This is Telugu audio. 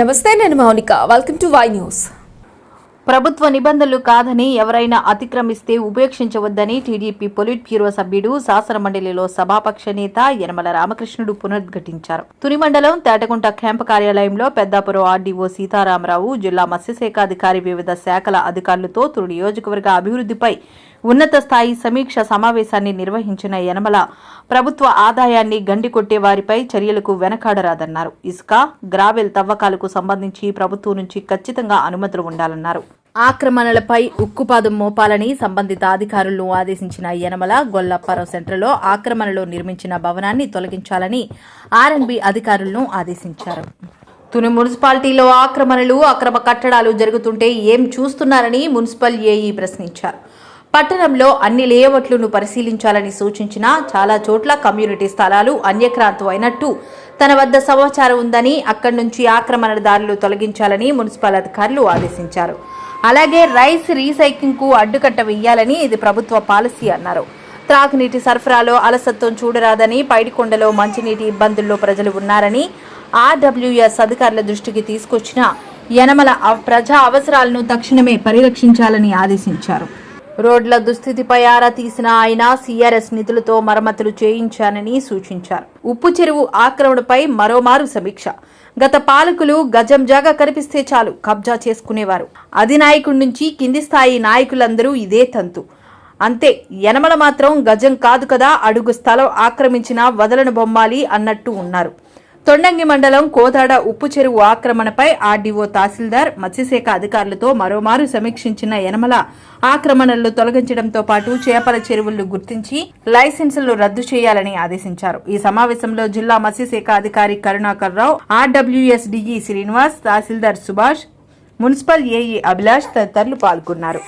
నమస్తే నేను Mounika. Welcome to Y news ప్రభుత్వ నిబంధనలు కాదని ఎవరైనా అతిక్రమిస్తే ఉపేక్షించవద్దని టీడీపీ పొలిట్ బ్యూరో సభ్యుడు శాసనమండలిలో సభాపక్ష నేత యనమల రామకృష్ణుడు పునరుద్ఘటించారు. తుని మండలం తేటగుంట క్యాంపు కార్యాలయంలో పెద్దాపురం ఆర్డీఓ సీతారామరావు జిల్లా మత్స్యశాఖ అధికారి వివిధ శాఖల అధికారులతో తుని నియోజకవర్గ అభివృద్ధిపై ఉన్నత స్థాయి సమీక్ష సమావేశాన్ని నిర్వహించిన యనమల ప్రభుత్వ ఆదాయాన్ని గండికొట్టే వారిపై చర్యలకు వెనకాడరాదన్నారు. ఇసుక గ్రావెల్ తవ్వకాలకు సంబంధించి ప్రభుత్వం నుంచి ఖచ్చితంగా అనుమతులు ఉండాలన్నారు. ఆక్రమణలపై ఉక్కుపాదం మోపాలని సంబంధిత అధికారులను ఆదేశించిన యనమల గొల్లపరం సెంటర్లో ఆక్రమణలో నిర్మించిన భవనాన్ని తొలగించాలని ఆర్ఎన్బి అధికారులను ఆదేశించారు. తుని మున్సిపాలిటీలో ఆక్రమణలు అక్రమ కట్టడాలు జరుగుతుంటే ఏం చూస్తున్నారని మున్సిపల్ ఏఈ ప్రశ్నించారు. పట్టణంలో అన్ని లేఅవుట్లను పరిశీలించాలని సూచించిన చాలా చోట్ల కమ్యూనిటీ స్థలాలు అన్యక్రాంతం అయినట్టు తన వద్ద సమాచారం ఉందని అక్కడి నుంచి ఆక్రమణదారులు తొలగించాలని మున్సిపల్ అధికారులు ఆదేశించారు. అలాగే రైస్ రీసైక్లింగ్కు అడ్డుకట్ట వేయాలని ఇది ప్రభుత్వ పాలసీ అన్నారు. త్రాగునీటి సరఫరాలో అలసత్వం చూడరాదని పైడికొండలో మంచినీటి ఇబ్బందుల్లో ప్రజలు ఉన్నారని ఆర్డబ్ల్యూఎస్ అధికారుల దృష్టికి తీసుకొచ్చిన యనమల ప్రజా అవసరాలను తక్షణమే పరిరక్షించాలని ఆదేశించారు. రోడ్ల దుస్థితిపై ఆరా తీసిన ఆయన సీఆర్ఎస్ నిధులతో మరమ్మతులు చేయించానని సూచించారు. ఉప్పు చెరువు ఆక్రమణపై మరోమారు సమీక్ష. గత పాలకులు గజం జాగా కనిపిస్తే చాలు కబ్జా చేసుకునేవారు. అధినాయకుడి నుంచి కింది స్థాయి నాయకులందరూ ఇదే తంతు. అంతే యనమల మాత్రం గజం కాదు కదా అడుగు స్థలం ఆక్రమించిన వదలను బొమ్మాలి అన్నట్టు ఉన్నారు. తొండంగి మండలం కోదాడ ఉప్పు చెరువు ఆక్రమణపై ఆర్డీఓ తహసీల్దార్ మత్స్యశాఖ అధికారులతో మరోమారు సమీక్షించిన యనమల. ఆక్రమణలు తొలగించడంతో పాటు చేపల చెరువులను గుర్తించి లైసెన్సులు రద్దు చేయాలని ఆదేశించారు. ఈ సమావేశంలో జిల్లా మత్స్యశాఖ అధికారి కరుణాకర్ రావు ఆర్డబ్ల్యూఎస్ శ్రీనివాస్ తహసీల్దార్ సుభాష్ మున్సిపల్ ఏఈ అభిలాష్ తదితరులు పాల్గొన్నారు.